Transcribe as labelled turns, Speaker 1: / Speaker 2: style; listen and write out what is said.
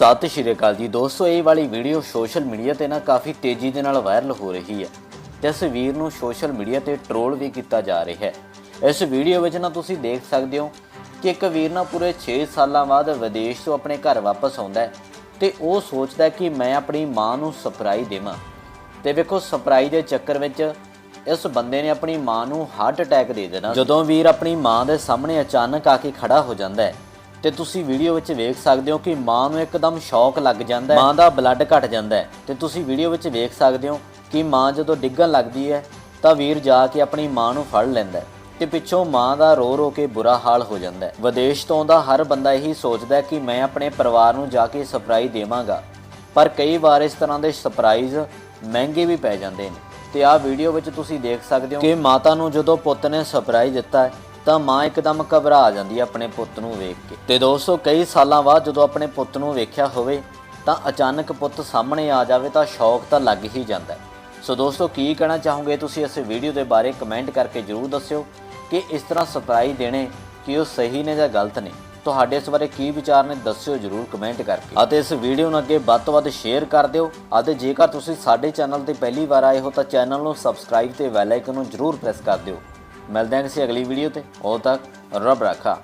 Speaker 1: ਸਤਿ ਸ਼੍ਰੀ ਅਕਾਲ ਜੀ। ਦੋਸਤੋ, ਇਹ ਵਾਲੀ ਵੀਡੀਓ ਸੋਸ਼ਲ ਮੀਡੀਆ ਤੇ ਨਾ ਕਾਫੀ ਤੇਜ਼ੀ ਦੇ ਨਾਲ ਵਾਇਰਲ ਹੋ ਰਹੀ ਹੈ। ਤੇ ਇਸ ਵੀਰ ਨੂੰ ਸੋਸ਼ਲ ਮੀਡੀਆ ਤੇ ਟ੍ਰੋਲ ਵੀ ਕੀਤਾ ਜਾ ਰਿਹਾ ਹੈ। ਇਸ ਵੀਡੀਓ ਵਿੱਚ ਨਾ ਤੁਸੀਂ ਦੇਖ ਸਕਦੇ ਹੋ ਕਿ ਇੱਕ ਵੀਰ ਨਾ ਪੂਰੇ 6 ਸਾਲਾਂ ਬਾਅਦ ਵਿਦੇਸ਼ ਤੋਂ ਆਪਣੇ ਘਰ ਵਾਪਸ ਆਉਂਦਾ ਹੈ ਤੇ ਉਹ ਸੋਚਦਾ ਕਿ ਮੈਂ ਆਪਣੀ ਮਾਂ ਨੂੰ ਸਰਪ੍ਰਾਈਜ਼ ਦੇਵਾਂ। ਤੇ ਵੇਖੋ ਸਰਪ੍ਰਾਈਜ਼ ਦੇ ਚੱਕਰ ਵਿੱਚ ਇਸ ਬੰਦੇ ਨੇ ਆਪਣੀ ਮਾਂ ਨੂੰ ਹਾਰਟ ਅਟੈਕ ਦੇ ਦੇਣਾ। ਜਦੋਂ ਵੀਰ ਆਪਣੀ ਮਾਂ ਦੇ ਸਾਹਮਣੇ ਅਚਾਨਕ ਆ ਕੇ ਖੜਾ ਹੋ ਜਾਂਦਾ ਹੈ ਤੇ ਤੁਸੀਂ ਵੀਡੀਓ ਵਿੱਚ ਵੇਖ ਸਕਦੇ ਹੋ ਕਿ ਮਾਂ ਨੂੰ ਇੱਕਦਮ ਸ਼ੌਕ ਲੱਗ ਜਾਂਦਾ ਹੈ, ਮਾਂ ਦਾ ਬਲੱਡ ਘਟ ਜਾਂਦਾ ਹੈ। ਤੇ ਤੁਸੀਂ ਵੀਡੀਓ ਵਿੱਚ ਵੇਖ ਸਕਦੇ ਹੋ ਕਿ ਮਾਂ ਜਦੋਂ ਡਿੱਗਣ ਲੱਗਦੀ ਹੈ, ਤਾਂ ਵੀਰ ਜਾ ਕੇ ਆਪਣੀ ਮਾਂ ਨੂੰ ਫੜ ਲੈਂਦਾ ਹੈ ਤੇ ਪਿੱਛੋਂ ਮਾਂ ਦਾ ਰੋ ਰੋ ਕੇ ਬੁਰਾ ਹਾਲ ਹੋ ਜਾਂਦਾ ਹੈ। ਵਿਦੇਸ਼ ਤੋਂ ਆਉਂਦਾ ਹਰ ਬੰਦਾ ਇਹੀ ਸੋਚਦਾ ਹੈ ਕਿ ਮੈਂ ਆਪਣੇ ਪਰਿਵਾਰ ਨੂੰ ਜਾ ਕੇ ਸਰਪ੍ਰਾਈਜ਼ ਦੇਵਾਂਗਾ। ਪਰ ਕਈ ਵਾਰ ਇਸ ਤਰ੍ਹਾਂ ਦੇ ਸਰਪ੍ਰਾਈਜ਼ ਮਹਿੰਗੇ ਵੀ ਪੈ ਜਾਂਦੇ ਨੇ। ਤੇ ਆਹ ਵੀਡੀਓ ਵਿੱਚ ਤੁਸੀਂ ਦੇਖ ਸਕਦੇ ਹੋ ਕਿ ਮਾਤਾ ਨੂੰ ਜਦੋਂ ਪੁੱਤ ਨੇ ਸਰਪ੍ਰਾਈਜ਼ ਦਿੱਤਾ ਹੈ ਤਾਂ ਮਾਂ ਇੱਕਦਮ ਘਬਰਾ ਜਾਂਦੀ ਹੈ ਆਪਣੇ ਪੁੱਤ ਨੂੰ ਵੇਖ ਕੇ। ਤੇ ਦੋਸਤੋ, ਕਈ ਸਾਲਾਂ ਬਾਅਦ ਜਦੋਂ ਆਪਣੇ ਪੁੱਤ ਨੂੰ ਵੇਖਿਆ ਹੋਵੇ, ਤਾਂ ਅਚਾਨਕ ਪੁੱਤ ਸਾਹਮਣੇ ਆ ਜਾਵੇ ਤਾਂ ਸ਼ੌਕ ਤਾਂ ਲੱਗ ਹੀ ਜਾਂਦਾ ਹੈ। ਸੋ ਦੋਸਤੋ, ਕੀ ਕਹਿਣਾ ਚਾਹੋਗੇ? ਤੁਸੀਂ ਇਸ ਵੀਡੀਓ ਦੇ ਬਾਰੇ ਕਮੈਂਟ ਕਰਕੇ ਜਰੂਰ ਦੱਸਿਓ ਕਿ ਇਸ ਤਰ੍ਹਾਂ ਸਰਪ੍ਰਾਈਜ਼ ਦੇਣੇ ਕਿ ਉਹ ਸਹੀ ਨੇ ਜਾਂ ਗਲਤ ਨੇ। ਤੁਹਾਡੇ ਇਸ ਬਾਰੇ ਕੀ ਵਿਚਾਰ ਨੇ, ਦੱਸਿਓ ਜਰੂਰ ਕਮੈਂਟ ਕਰਕੇ। ਅਤੇ ਇਸ ਵੀਡੀਓ ਨੂੰ ਅੱਗੇ ਵੱਧ ਤੋਂ ਵੱਧ ਸ਼ੇਅਰ ਕਰ ਦਿਓ। ਅਤੇ ਜੇਕਰ ਤੁਸੀਂ ਸਾਡੇ ਚੈਨਲ ਤੇ ਪਹਿਲੀ ਵਾਰ ਆਏ ਹੋ, ਤਾਂ ਚੈਨਲ ਨੂੰ ਸਬਸਕ੍ਰਾਈਬ ਤੇ ਬੈਲ ਆਈਕਨ ਨੂੰ ਜਰੂਰ ਪ੍ਰੈਸ ਕਰ ਦਿਓ। ਮਿਲਦੇ ਹਾਂ ਕਿਸੇ ਅਗਲੀ ਵੀਡੀਓ ਤੇ। ਉਦੋਂ ਤੱਕ ਰੱਬ ਰਾਖਾ।